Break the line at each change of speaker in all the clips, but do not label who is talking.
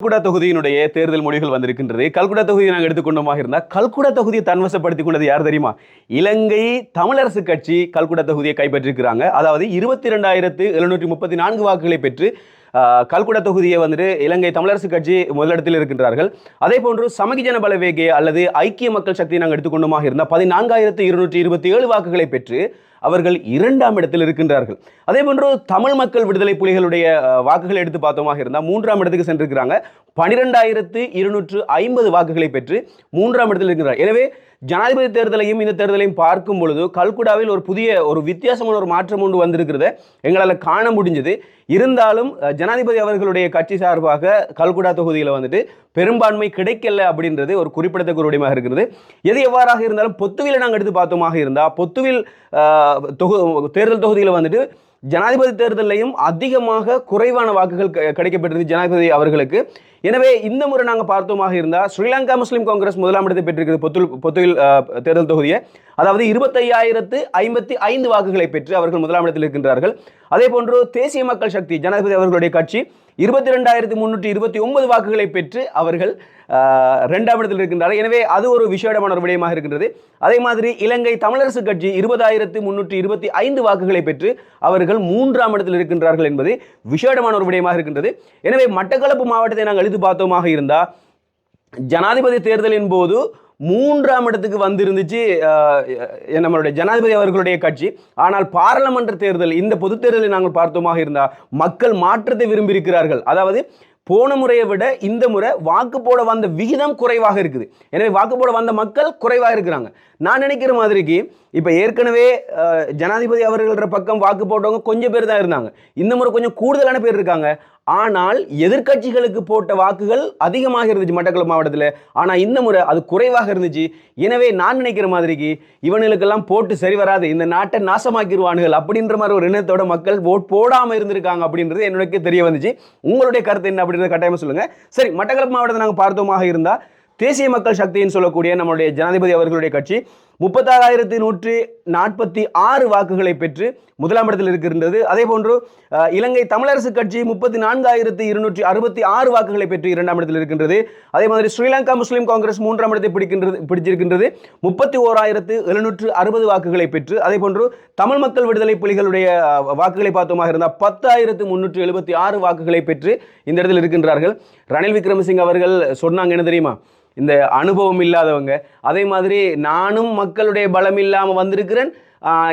கல்குடா தொகுதியினுடைய தேர்தல் முடிவுகள் வந்திருக்கின்றது. கல்குடா தொகுதியை நாங்கள் எடுத்துக்கொண்டோமாக இருந்தால் கல்குடா தொகுதியை தன்வசப்படுத்திக் கொண்டது யார் தெரியுமா? இலங்கை தமிழரசு கட்சி கல்குடா தொகுதியை கைப்பற்றிருக்கிறாங்க. அதாவது இருபத்தி ரெண்டாயிரத்து எழுநூற்றி முப்பத்தி நான்கு வாக்குகளை பெற்று கல்குடா தொகுதியை வந்துட்டு இலங்கை தமிழரசு கட்சி முதலிடத்தில் இருக்கின்றார்கள். அதே போன்று சமகிஜன பலவேகே அல்லது ஐக்கிய மக்கள் சக்தியை நாங்கள் எடுத்துக்கொண்டோமாக இருந்தால் பதினான்காயிரத்து இருநூற்றி இருபத்தி ஏழு வாக்குகளை பெற்று அவர்கள் இரண்டாம் இடத்தில் இருக்கின்றார்கள். அதே போன்று தமிழ் மக்கள் விடுதலை புலிகளுடைய வாக்குகளை எடுத்து பார்த்தோமாக இருந்தால் மூன்றாம் இடத்துக்கு சென்றிருக்கிறாங்க. பனிரெண்டாயிரத்து இருநூற்று ஐம்பது வாக்குகளை பெற்று மூன்றாம் இடத்தில் இருக்கிறார் எனவே ஜனாதிபதி தேர்தலையும் இந்த தேர்தலையும் பார்க்கும் பொழுது கல்குடாவில் ஒரு புதிய ஒரு வித்தியாசமான ஒரு மாற்றம் ஒன்று வந்திருக்கிறத எங்களால் காண முடிஞ்சது. இருந்தாலும் ஜனாதிபதி அவர்களுடைய கட்சி சார்பாக கல்குடா தொகுதியில் வந்துட்டு பெரும்பான்மை கிடைக்கல அப்படின்றது ஒரு குறிப்பிடத்தக்க ஒரு உடையமாக இருக்கிறது. எது எவ்வாறாக இருந்தாலும் பொத்துவில் நாங்கள் எடுத்து பார்த்தோமாக இருந்தால் பொத்துவில் தொகு தேர்தல் தொகுதியில் வந்துட்டு ஜனாதிபதி தேர்தலையும் அதிகமாக குறைவான வாக்குகள் க- கிடைக்கப்பட்டிருந்தது ஜனாதிபதி அவர்களுக்கு. எனவே இந்த முறை நாங்கள் பார்த்தோமாக இருந்தால் ஸ்ரீலங்கா முஸ்லீம் காங்கிரஸ் முதலாம் இடத்தை பெற்றிருக்கிறது பொத்துல் பொத்துவில் தேர்தல் தொகுதியை. அதாவது இருபத்தையாயிரத்து ஐம்பத்தி ஐந்து வாக்குகளை பெற்று அவர்கள் முதலாம் இடத்தில் இருக்கின்றார்கள். அதே போன்று தேசிய மக்கள் சக்தி ஜனாதிபதி அவர்களுடைய கட்சி இருபத்தி ரெண்டாயிரத்தி முன்னூற்றி இருபத்தி ஒன்பது வாக்குகளை பெற்று அவர்கள் ஆஹ், இரண்டாம் இடத்தில் இருக்கின்றார்கள். எனவே அது ஒரு விசேடமான ஒரு விடயமாக இருக்கின்றது. அதே மாதிரி இலங்கை தமிழரசு கட்சி இருபதாயிரத்து முன்னூற்றி இருபத்தி ஐந்து வாக்குகளை பெற்று அவர்கள் மூன்றாம் இடத்தில் இருக்கின்றார்கள் என்பது விசேடமான ஒரு விடயமாக இருக்கின்றது. எனவே மட்டக்களப்பு மாவட்டத்தை நாங்கள் எழுதி பார்த்தோமாக இருந்தால் ஜனாதிபதி தேர்தலின் போது மூன்றாம் இடத்துக்கு வந்திருந்துச்சு நம்மளுடைய ஜனாதிபதி அவர்களுடைய கட்சி. ஆனால் பாராளுமன்ற தேர்தல் இந்த பொதுத் தேர்தலை நாங்கள் பார்த்தோமாக இருந்தால் மக்கள் மாற்றத்தை விரும்பியிருக்கிறார்கள். அதாவது போன முறையை விட இந்த முறை வாக்கு போட வந்த விகிதம் குறைவாக இருக்குது. எனவே வாக்கு போட வந்த மக்கள் குறைவாக இருக்கிறாங்க. நான் நினைக்கிற மாதிரிக்கு இப்போ ஏற்கனவே ஜனாதிபதி அவர்கள பக்கம் வாக்கு போட்டவங்க கொஞ்சம் பேர் தான் இருந்தாங்க. இந்த முறை கொஞ்சம் கூடுதலான பேர் இருக்காங்க. ஆனால் எதிர்க்கட்சிகளுக்கு போட்ட வாக்குகள் அதிகமாக இருந்துச்சு மட்டக்களப்பு மாவட்டத்தில். ஆனால் இந்த முறை அது குறைவாக இருந்துச்சு. எனவே நான் நினைக்கிற மாதிரிக்கு இவனுங்களுக்கெல்லாம் போட்டு சரி வராது. இந்த நாட்டை நாசமாக்கிடுவானுகள் அப்படின்ற மாதிரி ஒரு எண்ணத்தோட மக்கள் ஓட் போடாமல் இருந்திருக்காங்க அப்படின்றது என்னுடைய தெரிய வந்துச்சு. உங்களுடைய கருத்து என்ன அப்படின்றத கட்டாயமாக சொல்லுங்கள் சரி மட்டக்களப்பு மாவட்டத்தை நாங்கள் பார்த்தோமாக இருந்தால் தேசிய மக்கள் சக்தின்னு சொல்லக்கூடிய நம்மளுடைய ஜனாதிபதி அவர்களுடைய கட்சி முப்பத்தாறாயிரத்தி நூற்றி நாற்பத்தி ஆறு வாக்குகளை பெற்று முதலாம் இடத்தில் இருக்கின்றது. அதே போன்று இலங்கை தமிழரசு கட்சி முப்பத்தி நான்காயிரத்தி இருநூற்றி அறுபத்தி ஆறு வாக்குகளை பெற்று இரண்டாம் இடத்தில் இருக்கின்றது. அதே மாதிரி ஸ்ரீலங்கா முஸ்லீம் காங்கிரஸ் மூன்றாம் இடத்தை பிடிக்கின்றது பிடிச்சிருக்கின்றது. முப்பத்தி ஓராயிரத்து எழுநூற்று அறுபது வாக்குகளை பெற்று அதே போன்று தமிழ் மக்கள் விடுதலை புலிகளுடைய வாக்குகளை பார்த்தோமாக இருந்தால் பத்தாயிரத்து முன்னூற்றி எழுபத்தி ஆறு வாக்குகளை பெற்று இந்த இடத்தில் இருக்கின்றார்கள். ரணில் விக்ரமசிங்க அவர்கள் சொன்னாங்க என்ன தெரியுமா? இந்த அனுபவம் இல்லாதவங்க. அதே மாதிரி நானும் மக்களுடைய பலம் இல்லாமல் வந்திருக்கிறேன்.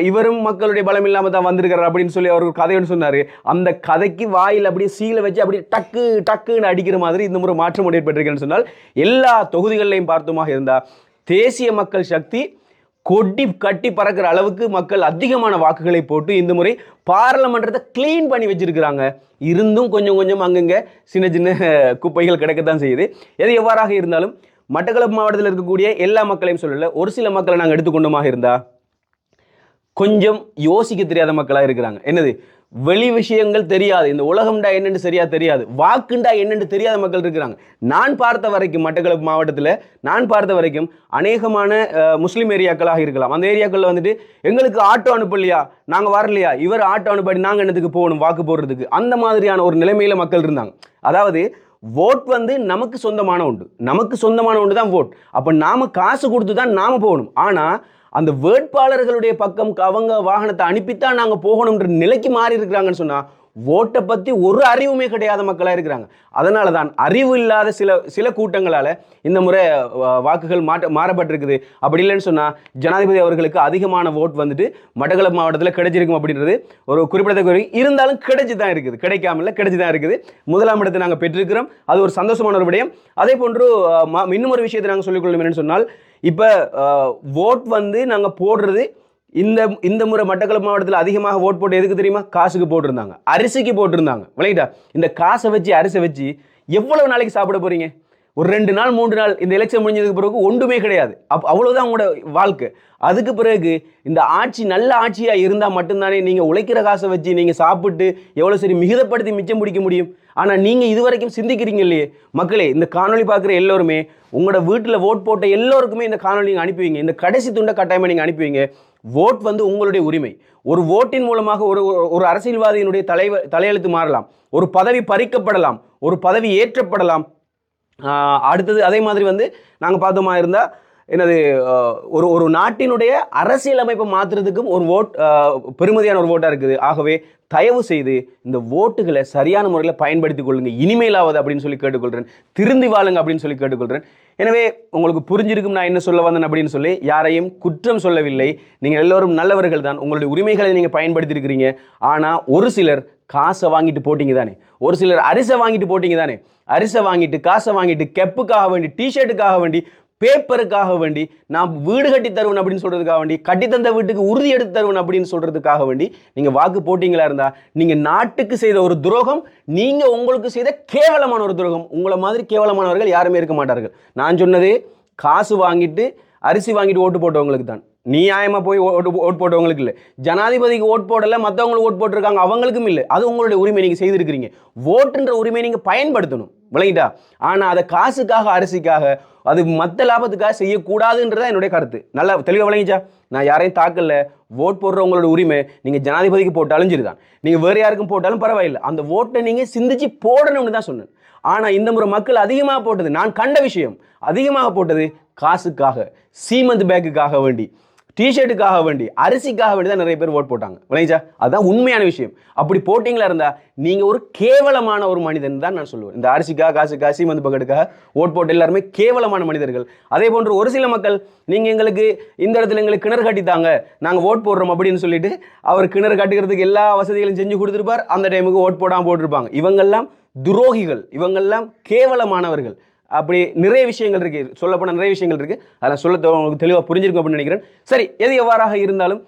இவரும் மக்களுடைய பலம் இல்லாமல் தான் வந்திருக்கிறார் அப்படின்னு சொல்லி அவர் ஒரு கதைன்னு சொன்னார். அந்த கதைக்கு வாயில் அப்படியே சீலை வச்சு அப்படியே டக்கு டக்குன்னு அடிக்கிற மாதிரி இந்த முறை மாற்றம் ஏற்பட்டிருக்கேன்னு சொன்னால் எல்லா தொகுதிகள்லையும் பார்த்தோமாக இருந்தால் தேசிய மக்கள் சக்தி கொட்டி கட்டி பறக்கிற அளவுக்கு மக்கள் அதிகமான வாக்குகளை போட்டு இந்த முறை பாராளுமன்றத்தை க்ளீன் பண்ணி வச்சிருக்கிறாங்க. இருந்தும் கொஞ்சம் கொஞ்சம் அங்கங்கே சின்ன சின்ன குப்பைகள் கிடைக்கத்தான் செய்யுது. எது எவ்வாறாக இருந்தாலும் மட்டக்களப்பு மாவட்டத்தில் இருக்கக்கூடிய எல்லா மக்களையும் சொல்லல ஒரு சில மக்களை நாங்கள் எடுத்துக்கொண்டோமாக இருந்தால் கொஞ்சம் யோசிக்க தெரியாத மக்களாக இருக்கிறாங்க. என்னது? வெளி விஷயங்கள் தெரியாது. இந்த உலகம்டா என்னென்னு சரியாக தெரியாது. வாக்குண்டா என்னென்னு தெரியாத மக்கள் இருக்கிறாங்க. நான் பார்த்த வரைக்கும் மட்டக்களப்பு மாவட்டத்தில் நான் பார்த்த வரைக்கும் அநேகமான முஸ்லீம் ஏரியாக்களாக இருக்கலாம். அந்த ஏரியாக்களில் வந்துட்டு எங்களுக்கு ஆட்டோ அனுப்பலையா? நாங்கள் வரலையா? இவர் ஆட்டோ அனுப்பாடி நாங்கள் என்னத்துக்கு போகணும்? வாக்கு போடுறதுக்கு. அந்த மாதிரியான ஒரு நிலைமையில் மக்கள் இருந்தாங்க. அதாவது ஓட் வந்து நமக்கு சொந்தமான உண்டு நமக்கு சொந்தமான ஒன்று தான் ஓட் அப்போ நாம் காசு கொடுத்து தான் நாம் போகணும். ஆனால் அந்த வேட்பாளர்களுடைய பக்கம் அவங்க வாகனத்தை அனுப்பித்தான் நாங்கள் போகணுன்ற நிலைக்கு மாறி இருக்கிறாங்கன்னு சொன்னால் ஓட்டை பற்றி ஒரு அறிவுமே கிடையாத மக்களாக இருக்கிறாங்க. அதனால தான் அறிவு இல்லாத சில சில கூட்டங்களால் இந்த முறை வாக்குகள் மாற்ற மாறப்பட்டிருக்குது. அப்படி இல்லைன்னு சொன்னால் ஜனாதிபதி அவர்களுக்கு அதிகமான ஓட் வந்துட்டு மட்டக்களப்பு மாவட்டத்தில் கிடைச்சிருக்கும் அப்படின்றது ஒரு குறிப்பிடத்தக்க இருந்தாலும் கிடைச்சி தான் இருக்குது. கிடைக்காம இல்லை கிடைச்சி தான் இருக்குது. முதலாம் இடத்தை நாங்கள் பெற்றிருக்கிறோம். அது ஒரு சந்தோஷமான ஒரு விடயம். அதே போன்று அஹ், இன்னும் ஒரு விஷயத்தை நாங்கள் சொல்லிக்கொள்ளும் என்னன்னு சொன்னால் இப்போ ஓட் வந்து நாங்கள் போடுறது இந்த இந்த முறை மட்டக்களப்பு மாவட்டத்தில் அதிகமாக ஓட் போட்டு எதுக்கு தெரியுமா? காசுக்கு போட்டிருந்தாங்க. அரிசிக்கு போட்டிருந்தாங்க. விளையிட்டா இந்த காசை வச்சு அரிசை வச்சு எவ்வளவு நாளைக்கு சாப்பிட போறீங்க? ஒரு ரெண்டு நாள் மூன்று நாள் இந்த எலெக்ஷன் முடிஞ்சதுக்கு பிறகு ஒன்றுமே கிடையாது. அப் அவ்வளோதான் உங்களோட வாழ்க்கை. அதுக்கு பிறகு இந்த ஆட்சி நல்ல ஆட்சியாக இருந்தால் மட்டும்தானே நீங்கள் உழைக்கிற காசை வச்சு நீங்கள் சாப்பிட்டு எவ்வளோ சரி மிகுதப்படுத்தி மிச்சம் பிடிக்க முடியும். ஆனால் நீங்கள் இதுவரைக்கும் சிந்திக்கிறீங்க இல்லையே? மக்களே இந்த காணொளி பார்க்குற எல்லோருமே உங்களோட வீட்டில் ஓட் போட்ட எல்லோருக்குமே இந்த காணொளி நீங்கள் அனுப்புவீங்க இந்த கடைசி துண்டை கட்டாயமாக நீங்கள் அனுப்புவீங்க ஓட் வந்து உங்களுடைய உரிமை. ஒரு ஓட்டின் மூலமாக ஒரு ஒரு- ஒரு அரசியல்வாதியினுடைய தலைவர் தலையெழுத்து மாறலாம். ஒரு பதவி பறிக்கப்படலாம். ஒரு பதவி ஏற்றப்படலாம். அடுத்தது அதே மாதிரி வந்து நாங்கள் பார்த்தோமா இருந்தால் என்னது ஒரு ஒரு நாட்டினுடைய அரசியலமைப்பை மாற்றுறதுக்கும் ஒரு ஓட் பெருமதியான ஒரு ஓட்டாக இருக்குது. ஆகவே தயவு செய்து இந்த ஓட்டுகளை சரியான முறையில் பயன்படுத்திக் கொள்ளுங்க. இனிமேலாவது அப்படின்னு சொல்லி கேட்டுக்கொள்கிறேன் திருந்தி வாழுங்க அப்படின்னு சொல்லி கேட்டுக்கொள்கிறேன் எனவே உங்களுக்கு புரிஞ்சிருக்கும் நான் என்ன சொல்ல வந்தேன் அப்படின்னு சொல்லி யாரையும் குற்றம் சொல்லவில்லை. நீங்கள் எல்லோரும் நல்லவர்கள் தான் உங்களுடைய உரிமைகளை நீங்கள் பயன்படுத்தியிருக்கிறீங்க. ஆனால் ஒரு சிலர் காசை வாங்கிட்டு போட்டீங்க தானே. ஒரு சிலர் அரிசை வாங்கிட்டு போட்டீங்க தானே. அரிசை வாங்கிட்டு காசை வாங்கிட்டு கெப்புக்காக வேண்டி டிஷர்ட்டுக்காக வேண்டி பேப்பருக்காக வேண்டி நான் வீடு கட்டி தருவேன் அப்படின்னு சொல்கிறதுக்காக வேண்டி கட்டி தந்த வீட்டுக்கு உறுதி எடுத்து தருவேன் அப்படின்னு சொல்கிறதுக்காக வேண்டி நீங்கள் வாக்கு போட்டிங்களா இருந்தால் நீங்கள் நாட்டுக்கு செய்த ஒரு துரோகம் நீங்கள் உங்களுக்கு செய்த கேவலமான ஒரு துரோகம் உங்களை மாதிரி கேவலமானவர்கள் யாருமே இருக்க மாட்டார்கள். நான் சொன்னது காசு வாங்கிட்டு அரிசி வாங்கிட்டு ஓட்டு போட்டவங்களுக்கு தான். நியாயமாக போய் ஓட்டு ஓட் போட்டவங்களுக்கு இல்லை. ஜனாதிபதிக்கு ஓட் போடலை மற்றவங்களுக்கு ஓட் போட்டிருக்காங்க அவங்களுக்கும் இல்லை. அது உங்களுடைய உரிமை நீங்கள் செய்திருக்கிறீங்க. ஓட்டுன்ற உரிமையை நீங்கள் பயன்படுத்தணும். விளங்கிட்டா? ஆனால் அதை காசுக்காக அரிசிக்காக அது மற்ற லாபத்துக்காக செய்யக்கூடாதுன்றதான் என்னுடைய கருத்து. நல்லா தெளிவாக விளங்கிச்சா? நான் யாரையும் தாக்கல ஓட் போடுறவங்களோட உரிமை நீங்கள் ஜனாதிபதிக்கு போட்டாலும் சரிதான். நீங்கள் வேறு யாருக்கும் போட்டாலும் பரவாயில்லை. அந்த ஓட்டை நீங்கள் சிந்திச்சு போடணும்னு தான் சொன்னேன். ஆனால் இந்த முறை மக்கள் அதிகமாக போட்டது நான் கண்ட விஷயம் அதிகமாக போட்டது காசுக்காக சீமந்த் பேக்குக்காக வேண்டி. டிஷர்ட்டுக்காக வேண்டி அரிசிக்காக வேண்டி தான் நிறைய பேர் ஓட் போட்டாங்க. விளைஞ்சா அதுதான் உண்மையான விஷயம். அப்படி போட்டிங்களா இருந்தா நீங்கள் ஒரு கேவலமான ஒரு மனிதன் தான் நான் சொல்லுவேன். இந்த அரிசிக்காக காசுக்காக சீமந்து பக்கத்துக்காக ஓட் போட்டு எல்லாருமே கேவலமான மனிதர்கள். அதே போன்று ஒரு சில மக்கள் நீங்கள் எங்களுக்கு இந்த இடத்துல எங்களுக்கு கிணறு கட்டித்தாங்க நாங்கள் ஓட் போடுறோம் அப்படின்னு சொல்லிட்டு அவர் கிணறு கட்டுக்கிறதுக்கு எல்லா வசதிகளும் செஞ்சு கொடுத்துருப்பார். அந்த டைமுக்கு ஓட் போடாமல் போட்டிருப்பாங்க. இவங்கெல்லாம் துரோகிகள். இவங்கெல்லாம் கேவலமானவர்கள். அப்படி நிறைய விஷயங்கள் இருக்கு. சொல்லப்போனால் நிறைய விஷயங்கள் இருக்கு. அதெல்லாம் சொல்ல உங்களுக்கு தெளிவாக புரிஞ்சிருக்கும் அப்படின்னு நினைக்கிறேன். சரி எது எவ்வாறாக இருந்தாலும்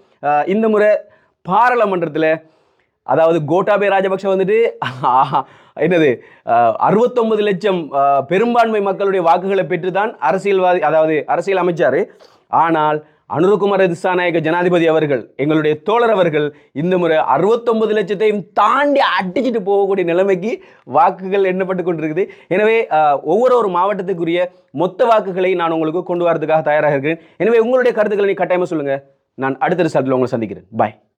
இந்த முறை பாராளுமன்றத்தில் அதாவது கோட்டாபே ராஜபக்ஷ வந்துட்டு என்னது அறுபத்தொன்பது லட்சம் பெரும்பான்மை மக்களுடைய வாக்குகளை பெற்று தான் அரசியல்வாதி அதாவது அரசியல் அமைச்சார். ஆனால் அனுரகுமார திசாநாயக ஜனாதிபதி அவர்கள் எங்களுடைய தோழர் அவர்கள் இந்த முறை அறுபத்தொன்பது லட்சத்தையும் தாண்டி அடிச்சிட்டு போகக்கூடிய நிலைமைக்கு வாக்குகள் எண்ணப்பட்டு கொண்டிருக்குது. எனவே ஒவ்வொரு ஒரு மாவட்டத்துக்குரிய மொத்த வாக்குகளை நான் உங்களுக்கு கொண்டு வரதுக்காக தயாராக இருக்கிறேன். எனவே உங்களுடைய கருத்துக்களை கட்டாயமாக சொல்லுங்கள் நான் அடுத்த ரிசல்ட்டில் உங்களை சந்திக்கிறேன். பாய்